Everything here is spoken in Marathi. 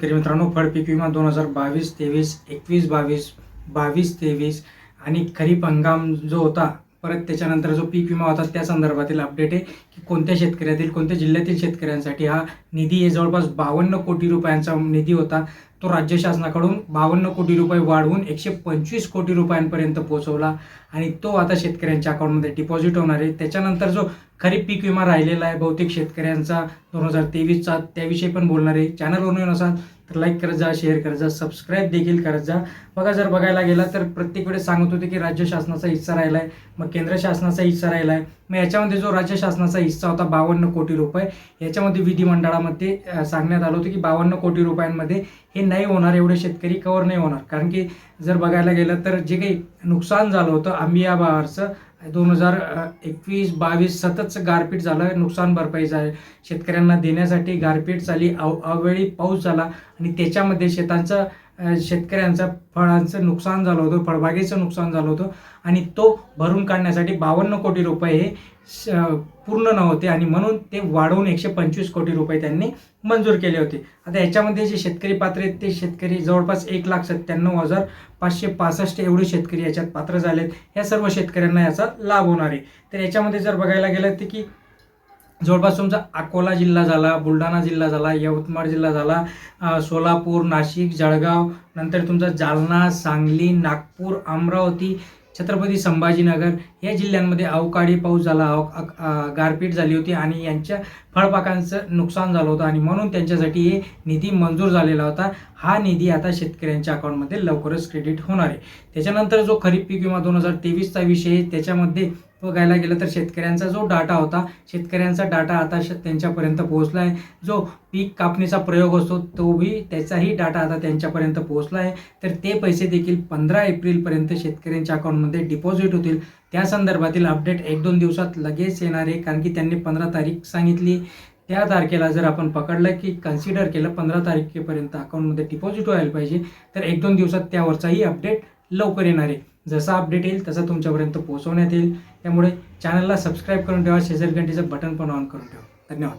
शेतकरी मित्रांनो फळ पीक विमा दोन हजार बावीस तेवीस एकवीस बावीस बावीस तेवीस आणि खरीप हंगाम जो होता परत त्याच्यानंतर जो पीक विमा होता त्या संदर्भातील अपडेट आहे की कोणत्या शेतकऱ्यातील कोणत्या जिल्ह्यातील शेतकऱ्यांसाठी हा निधी हे जवळपास बावन्न कोटी रुपयांचा निधी होता. तो राज्य शासनाकडून बावन्न कोटी रुपये वाढवून एकशे पंचवीस कोटी रुपयांपर्यंत पोहोचवला आणि तो आता शेतकऱ्यांच्या अकाउंटमध्ये डिपॉझिट होणार आहे. त्याच्यानंतर जो खरीप पीक विमा राहिलेला आहे बहुतेक शेतकऱ्यांचा दोन हजार तेवीसचा त्याविषयी पण बोलणार आहे. चॅनलवर नवीन असाल तर लाईक करत जा शेअर करत जा सबस्क्राईब देखील करत जा. बघा जर बघायला गेला तर प्रत्येक वेळेस सांगत होते की राज्य शासनाचा हिस्सा राहिला आहे मग केंद्र शासनाचा हिस्सा राहिला आहे मग याच्यामध्ये जो राज्य शासनाचा हिस्सा होता बावन्न कोटी रुपये याच्यामध्ये विधिमंडळामध्ये सांगण्यात आलं होतं की बावन्न कोटी रुपयांमध्ये हे नाही होणार एवढे शेतकरी कवर नाही होणार. कारण की जर बघायला गेलं तर जे काही नुकसान झालं होतं आंबिया बहारचं दोन हजार एकवीस बावीस सततच गारपीट झालं नुकसान भरपाई झाली शेतकऱ्यांना देण्यासाठी गारपीट झाली अव अवेळी पाऊस झाला आणि त्याच्यामध्ये शेतांचं शेतकऱ्यांचं फळांचं नुकसान झालं होतं फळबागेचं नुकसान झालं होतं आणि तो भरून काढण्यासाठी बावन्न कोटी रुपये हे श- पूर्ण नव्हते आणि म्हणून ते वाढवून एकशे पंचवीस कोटी रुपये त्यांनी मंजूर केले होते. आता याच्यामध्ये जे शेतकरी पात्र आहेत ते शेतकरी जवळपास एक लाख सत्त्याण्णव हजार पाचशे पासष्ट एवढे शेतकरी याच्यात पात्र झालेत. या सर्व शेतकऱ्यांना याचा लाभ होणार आहे. तर याच्यामध्ये जर बघायला गेलं तर की जवळपास तुमचा अकोला जिल्हा झाला बुलढाणा जिल्हा झाला यवतमाळ जिल्हा झाला सोलापूर नाशिक जळगाव नंतर तुमचा जालना सांगली नागपूर अमरावती छत्रपती संभाजीनगर या जिल्ह्यांमध्ये अवकाळी पाऊस झाला अव गारपीट झाली होती आणि यांच्या फळपाकांचं नुकसान झालं होतं आणि म्हणून त्यांच्यासाठी हे निधी मंजूर झालेला होता. हा निधी आता शेतकऱ्यांच्या अकाउंटमध्ये लवकरच क्रेडिट होणार आहे. त्याच्यानंतर जो खरीप पीक विमा दोन हजार तेवीसचा विषय आहे त्याच्यामध्ये बघायला गेलं तर शेतकऱ्यांचा जो डाटा होता शेतकऱ्यांचा डाटा आता श- त्यांच्यापर्यंत पोहोचला आहे. जो पीक कापणीचा प्रयोग असतो तोही त्याचाही डाटा आता त्यांच्यापर्यंत पोहोचला आहे. तर ते पैसे देखील पंधरा एप्रिलपर्यंत शेतकऱ्यांच्या अकाउंटमध्ये डिपॉझिट होतील. त्या संदर्भातील अपडेट एक दोन दिवसात लगेच येणार आहे कारण की त्यांनी पंधरा तारीख सांगितली. त्या तारखेला जर आपण पकडलं की कन्सिडर केलं पंधरा तारखेपर्यंत अकाउंटमध्ये डिपॉझिट व्हायला पाहिजे. तर एक दोन दिवसात त्यावरचाही अपडेट लवकर येणार आहे. जसा अपडेट येईल तसा तुमच्यापर्यंत पोहोचवण्यात येईल. त्यामुळे चॅनलला सबस्क्राईब करून ठेवा शेजार घंटीचं बटन पण ऑन करून ठेवा. धन्यवाद.